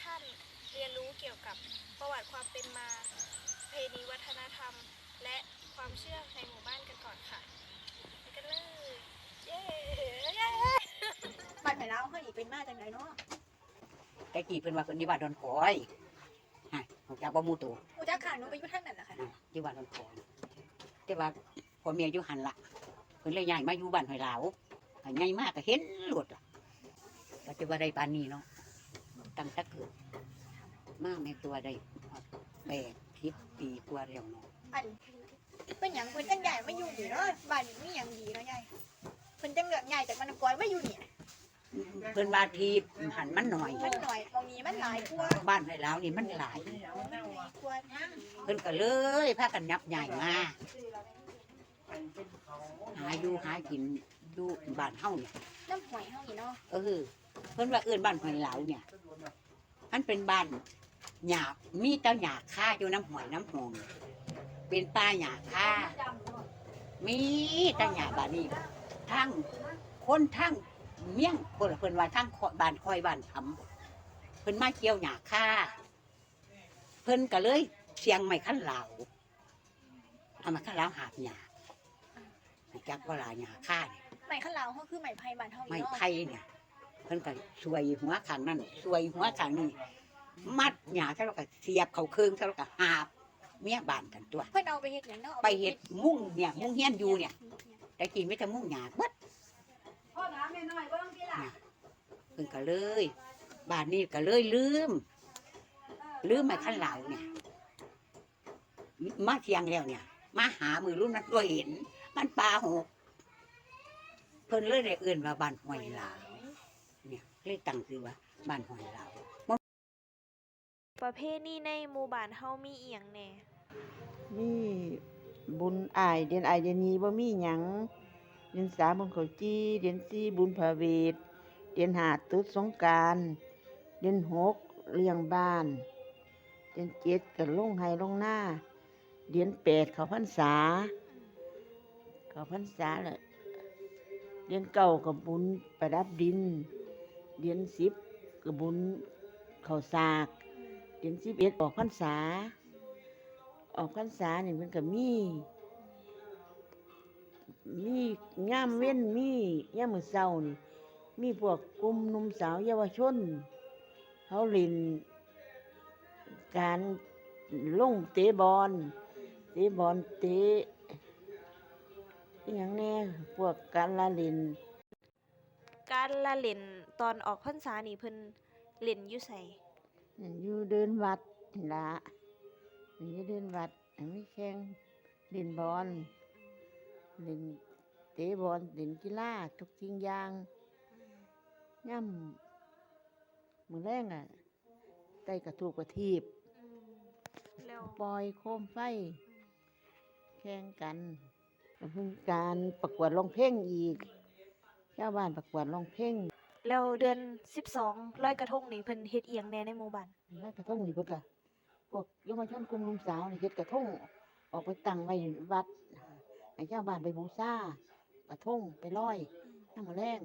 ทุกท่านเรียนรู้เกี่ยวกับประวัติความเป็นมาเพณีวัฒนธรรม และความเชื่อในหมู่บ้านกันก่อนค่ะไปกันเลย เย้เย้บ้านไหนแล้วเขาอีกเป็นมาจากไหนเนาะแต่กี้เพิ่นว่าเพิ่นอยู่บ้านดอนคอยฮะของจากบ่หมู่ตัวกูจะขาหนูไปอยู่ทางนั้นแหละค่ะอะอยู่บ้านดอนคอยแต่ว่าพ่อแม่อยู่หันละเพิ่นเลยย้ายมาอยู่บ้านหอยหลาวให้ใหญ่มากก็เห็นโลดล่ะก็จะว่าได้ปานนี้เนาะ ตั้งแต่เกิดมาในตัวได้แปดทิพปีกว่าแล้วเนาะอันเป็นอย่างเพิ่นจังใหญ่ไม่อยู่นี่เนาะบ้านนี้มีอย่างดีเนาะยายเพิ่นจังเลือกใหญ่จากมันกอยไม่อยู่นี่เพิ่นว่าทีหันมันหน่อยมันหน่อยตรงนี้มันหลายกว่าบ้านหอยหลาวนี่มันหลายกว่านะเพิ่นก็เลยพากันยับใหญ่มาหาอยู่หากินอยู่บ้านเฮาเนี่ยน้ำหอยเฮานี่เนาะเออเพิ่นว่าเอื้นบ้านหอยเหลาเนี่ยมันเป็นบ้านหยาบมีเต้าหยาค่าอยู่น้ำหอยน้ำหงเป็นป่าหยาค่ามีเต้าหยาบานี้ทั้งคนทั้งเมี่ยงเพิ่นเพิ่นว่าทั้งบ้านคอยบ้านทำเพิ่นมาเกี่ยวหยาค่าเพิ่นก็เลยเสียงไม่ขั้นเหลาเอามาขั้นเหลาหาบหยาจักว่าลาหยาค่าเนี่ยไม้ข้างลาวเฮาคือไม้ไผ่บ้านเฮาไม้นี่เนาะไผ่เนี่ย เพิ่นก็สวยหัวขางนั่นสวยหัวขางนี่มัดหยาเท่าแล้วก็เสียบเขาเครื่องเท่าแล้วก็หาบเมียบ้านกันตัว เพิ่นเอาไปเฮ็ดหยังเนาะอาไปเฮ็ดมุ้งเนี่ยมุ้งเฮียนอยู่เนี่ยแต่กินไม่แต่มุ้งหยาเบิดเนี่ยเพิ่นก็เลยบ้านนี้ก็เลยลืม ลืมไม้ขั้นเหล่าเนี่ย มาเที่ยงแล้วเนี่ย มาหามือรุ่นนั้นตัวเห็น มันปลาหก เพิ่นเลยได้เอื่นว่าบ้านห้วยหลาว เนี่ยเลยตั้งชื่อว่าบ้านหอยลาวประเพณีในหมู่บ้านเฮามีเอียงแหน่มีบุญอายเดือนอายเดือนนี้บ่มีหยังเดือนสามบุญเขาจีเดือนสี่บุญพระเวทเดือนห้าตรุษสงกรารเดือนหกเลี้ยงบ้าน เดือนเจ็ดก็ลงไห้ลงหน้า เดือนแปดเขาพรรษา เขาพรรษาเลยเดือนเก้ากับบุญประดับดิน เดือนสิบกับบุญเขาสากเดือนสิบเอ็ดออกพรรษา ออกพรรษาเนี่ยมันก็มีมีย่ามเว้นมีย่ามมือเศร้านี่มีพวกกลุ่มหนุ่มสาวเยาวชน เขาล่นการลงเตะบอลเตะบอลเตะอย่างแน่พวกการละล่น การละเล่นตอนออกพรรษานี่เพิ่นเล่นอยู่ไสอยู่เดินวัดนี่ละอยู่เดินวัดไม่แข่งเล่นบอลเล่นเตะบอลเล่นกีฬาทุกสิ่งอย่างย่ำมือแรงอะไต่กระถูกกระทีบแล้วปล่อยโคมไฟ แข่งกันแล้วเพิ่งการประกวดร้องเพลงอีก ชาวบ้านประกวดร้องเพลงแล้วเดือน12ลอยกระทงนี่เพิ่นเฮ็ดเอียงแหน่ในหมู่บ้านแล้วกระทงนี่เพิ่นก็พวกเยาวชนกลุ่มหนุ่มสาวนี่เฮ็ดกระทงออกไปตั้งไว้วัดให้ชาวบ้านไปบูชากระทงไปลอยน้ำมาแรง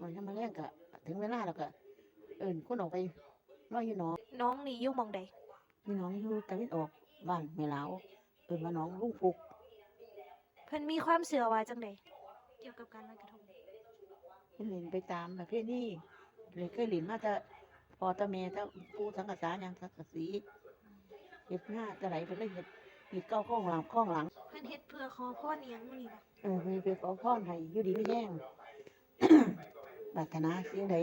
มันน้ำมาแรงก็ถึงเวลาแล้วก็ เอิ้นคนออกไปลอยอยู่หนองน้องนี่อยู่หม่องใดพี่น้องอยู่ตะวันออกบ้านแม่เหลาเอิ้นว่าน้องลุงปุกเพิ่นมีความเชื่อว่าจังได เกี่ยวกับการลอยกระทงเพิ่นเล่นไปตามประเภทนี้เลยเคยเล่นมาแต่พอตะแม่ตะปูสังกษาหยังสังกสีเฮ็ดหน้าจะไหลไปเลยเฮ็ดเฮ็ดเก้าข้องหลังข้องหลังเพิ่นเฮ็ดเพื่อขอพรอีหยังมื้อนี้บ่เออไปไปขอพรให้อยู่ดีไม่แย่งปรารถนาสิ่งใด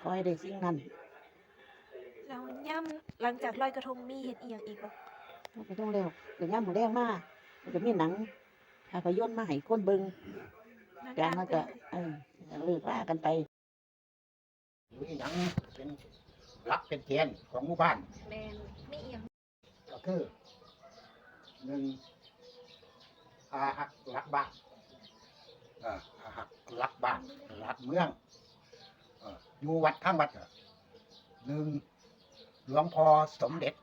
ขอให้ได้สิ่งนั้นแล้วย่ํหลังจากลอยกระทงมีเฮ็ดอีหยังอีกบ่เราก็ต้องแล้วเดี๋ยวย่ำหมูแดงมามันก็มีหนังภาพยนตร์มาให้คนเบิ่งจากนั้นก็เออเลิกลากันไปมีหยังเป็นหลักเป็นเกณฑ์ของหมู่บ้านแม่นมีอีหยังก็คือหนึ่งอาหักหลักบ้านเอ่อหักรักบ้านรักเมืองเอ่ออยู่วัดข้างวัดก็หนึ่งหลวงพ่อสมเด็จ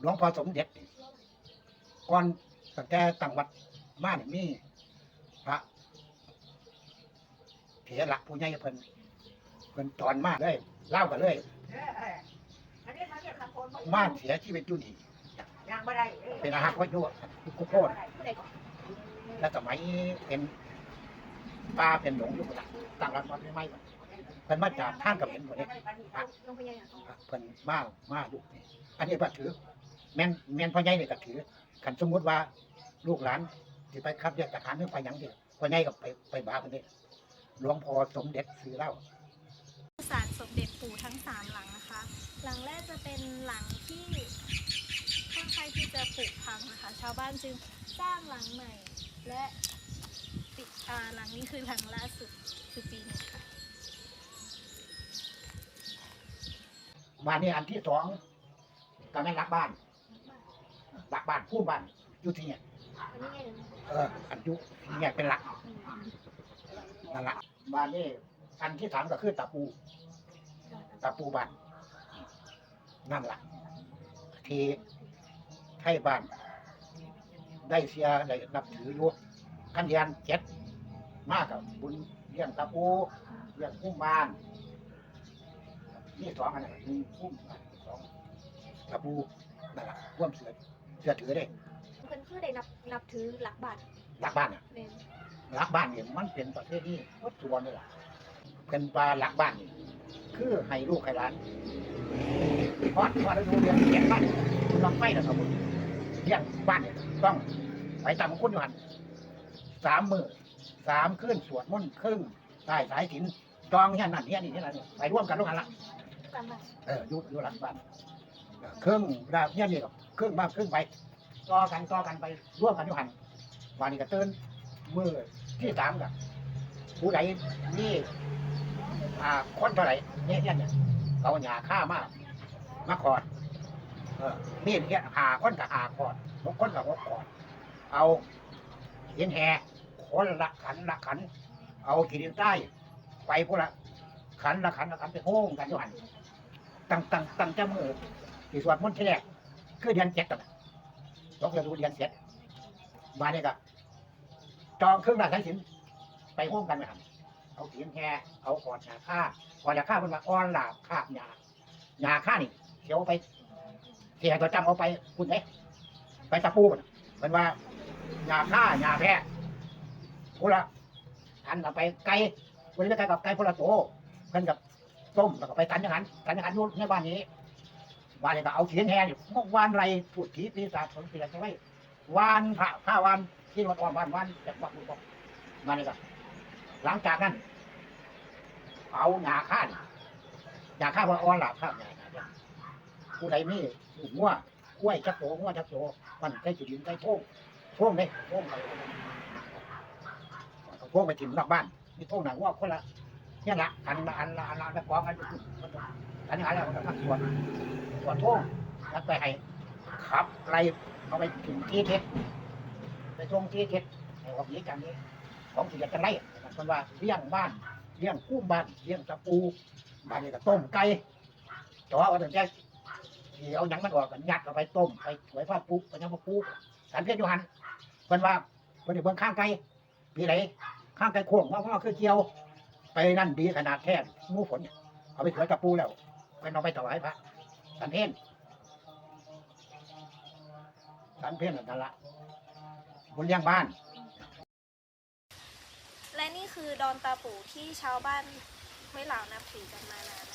หลวงพ่อสมเด็จนี่ก่อน ตั้งแต่ตั้งวัดมานี่มีพระเถระผู้ใหญ่เพิ่นเพิ่นตอนมาเลยเล่ากันเลย มาเสียชีวิตอยู่นี่ยังบ่ได้เป็นอาหารวัดยุกุโคตรผู้ใดก่อนและสมัยเป็นป่าเป็นหลงอยู่ต่างต่างรัฐวัดไม่ไหมเพิ่นมาจากท่านกับเห็นหมดเลยลงไปยังไงก่อนเพิ่นมามาอยู่นี่อันนี้ว่าถือ แม่นแม่นพ่อใหญ่นี่ก็ถือคันสมมุติว่า ลูกหลานสิไปขับเรียกทหารหรือไปหยังเดียวพ่อใหญ่ก็ไปไปบาเพิ่นนี่หลวงพ่อสมเด็จซื้อเหล้าศาลสมเด็จปู่ทั้งสามหลังนะคะ หลังแรกจะเป็นหลังที่ค่อนข้างที่จะผุพังนะคะ ชาวบ้านจึงสร้างหลังใหม่ และปิดอ่าหลังนี้คือหลังล่าสุดคือปีนี้ค่ะบ้านนี้อันที่สองก็แม่นรักบ้านรักบ้านผู้บ้านอยู่ที่เนี่ยอันนี้ไง เดี๋ยวเอออันอยุที่เนี่ยเป็นหลักนั่นละบ้านนี้อันที่สามก็คือตะปูตะปูบ้านนั่นละที่ไทยบ้าน ได้เสียได้นับถืออยู่กันเรียนเจ็ดมากกับบุญเลี้ยงตะปูเลี้ยงพุ่มบ้านนี่สองอันนั้นหนึ่งพุ่มบ้านสองตะปูนั่นละร่วมเสือเสือถือได้เพิ่น คือได้นับนับถือหลักบาทรักบ้านอะแม่นรักบ้านเนี่ยมันเป็นประเภทที่วัดส่วนนี่แหละเป็นปลาหลักบ้านนี่คือให้ลูกให้หลานพอดพอดแล้วดูเรียนเรียนบ้านลองไปนะครับผมเรียนบ้านเนี่ยต้องไปตามคุณอยู่หันสามมือสามคืนสวดมนต์ครึ่งใต้สายถินจองเนี่ยนั่นเนี่ยนี่นี่นั่นนี่ไปร่วมกันร่วมกันละกำลังเอออยู่อยู่หลังบ้านเออครึ่งดาวเนี่ยนี่ก็ครึ่งมาครึ่งไป ต่อกันต่อกันไปร่วมกันอยู่หันวันนี้ก็ตื่นมือที่สามกับผู้ใดนี่อ่าคนเท่าไหร่เนี่ยเนี่ยเขาหยาฆ่ามากมาขอดเออมีดเนี่ยหาคนกับหาขอดหกคนกับหกขอด เอาเหินแห่คนละขันละขัน เอาขีดินใต้ไปพวกละขันละขันละขันไปโห้งกันอยู่หันตั้งตั้งตั้งจมือที่สวดมนต์ที่แรกคือเดือนเจ็ดกั นยกเดือดูเดือนเจ็ดมาเนี่ยก็จองเครื่องราชสินไปร่วมกันไหมครับเอาเขียนแค่เอาขอดหนาค่าขอดหนาค่าเป็นว่าอ้อนหลาบคาบหยาหยาค่านี่เขียวไปเสียตัวจำเอาไปคุณเอ๊ะไปตะปูน่ะเป็นว่าหยาค่าหยาแพ้พวกละอันเอาไปไก่วันนี้ไปไก่กับไก่พละโตเพิ่นกับต้มแล้วก็ไปตันอย่างนั้นตันอย่างนั้นอยู่ในบ้านนี้ บ้านก็เอาเขียนแห่อยู่กวานไรพูดผีปีศาจสนเสียใช่ไหมวานพระข้าวานที่วัดออนวานวานจากวัดบุญบอกบ้านนี้ก็หลังจากนั้น เอาหนาข้านหนาข้าว่าอ่อนหลับข้ามหนาข้าผู้ใดมีลูกงัวกล้วยจักโตงัวจักโตมันใกล้จุดินใกล้โพงโพงเลยโพงไปเอาโพงไปถิ่มนอกบ้านมีโพงหนังว่าคนละเนี่ยละอันละอันละอันละแล้วกองกันอยู่อัน นี้อะไรมันก็ส่วนส่วนทุ่งแล้วไปให้ขับไล่เอาไปถึงที่เท็จไปตรงที่เท็จในวันนี้กันนี้ ของที่จะไล่มันว่าเลี้ยงบ้านเลี้ยงกุ้งบ้านเลี้ยงตะปูบ้านนี้ก็ต้มไก่จ่อเอาแต่แค่ที่เอาหยังมันออกกันยัดเอาไปต้มไปสวยฟ้าปูไปยังมาปูสันเพชรยูหันเป็นว่าเป็นเบิ่งข้างไก่ปีไหนข้างไก่โค้งว่าว่าคือเกี่ยว ไปนั่นดีขนาดแค่งูฝน เอาไปสวยตะปูแล้ว เป็นเอาไปถวายพระสันเพนสันเพนนั่นละบนเลี้ยงบ้าน และนี่คือดอนตาปู่ที่ชาวบ้านห้วยเหล่านับถือกันมานาน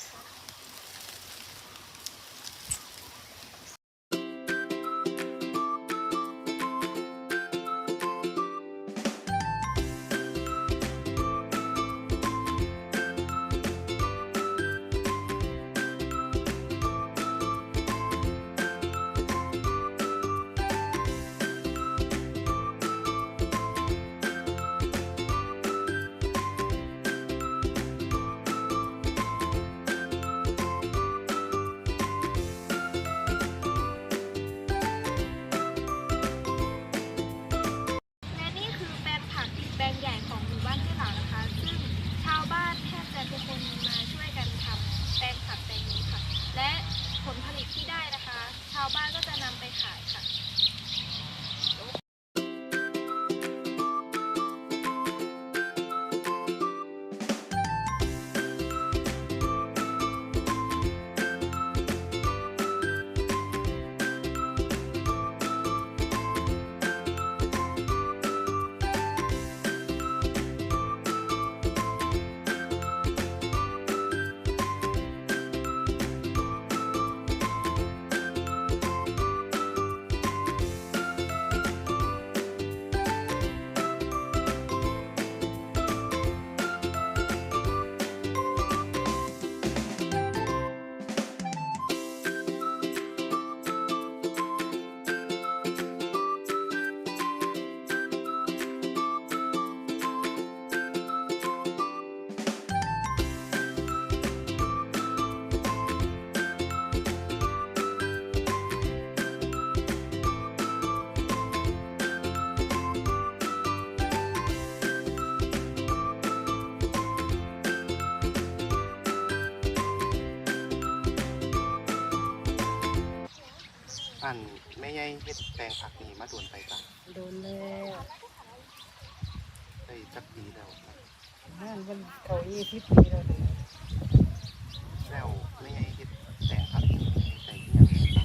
ม่ใหญ่เฮ็ดแปลงผักนี่มาโดนไปจ้ะโดนแล้วได้จักปีแล้วนั่นมันเขายี่สิบปีแล้วเด้อแล้วแม่ใหญ่เฮ็ดแปลงผักนี่ใส่ที่หยังจ้ะ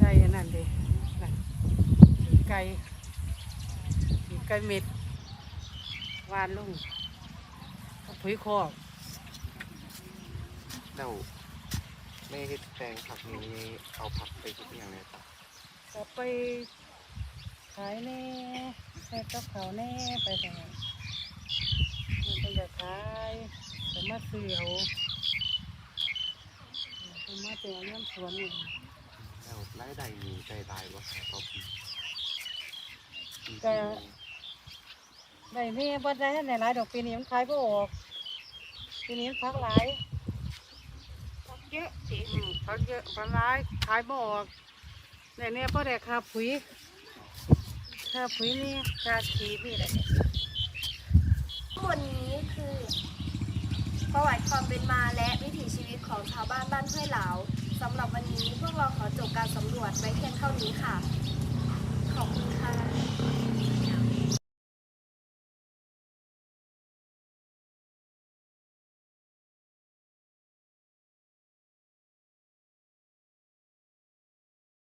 ไก่อันนั่นเด้น่ะไก่ไก่เม็ดวานลุงเอาผุยคอกแล้วแม่เฮ็ดแปลงผักนี่แม่ใหญ่เอาผักไปเฮ็ดที่หยังเนี่ยจ้ะ ก็ไปขายแน่แค่กับเขาแน่ไปทางนั้นมันไปอยากขายแต่มาซื้อเอาเอามาแต่เอาน้ำสวนนี่แล้วรายได้มีได้รายบ่คะต่อปีปีก็ที่หนึ่งได้แม่บ่ได้ในหลายดอกปีนี้มันขายบ่ออกปีนี้พักหลายพักเยอะสิพักเยอะพักหลายขายบ่ออก แต่เนี่ยพ่อได้คาปุ๋ยคาปุ๋ยนี่ค่าชีดนี่แหละบทนี้คือ ประวัติความเป็นมาและวิถีชีวิตของชาวบ้านบ้านห้วยเหลาสำหรับวันนี้พวกเราขอจบการสำรวจไว้เพียงเท่านี้ค่ะ ขอบคุณค่ะ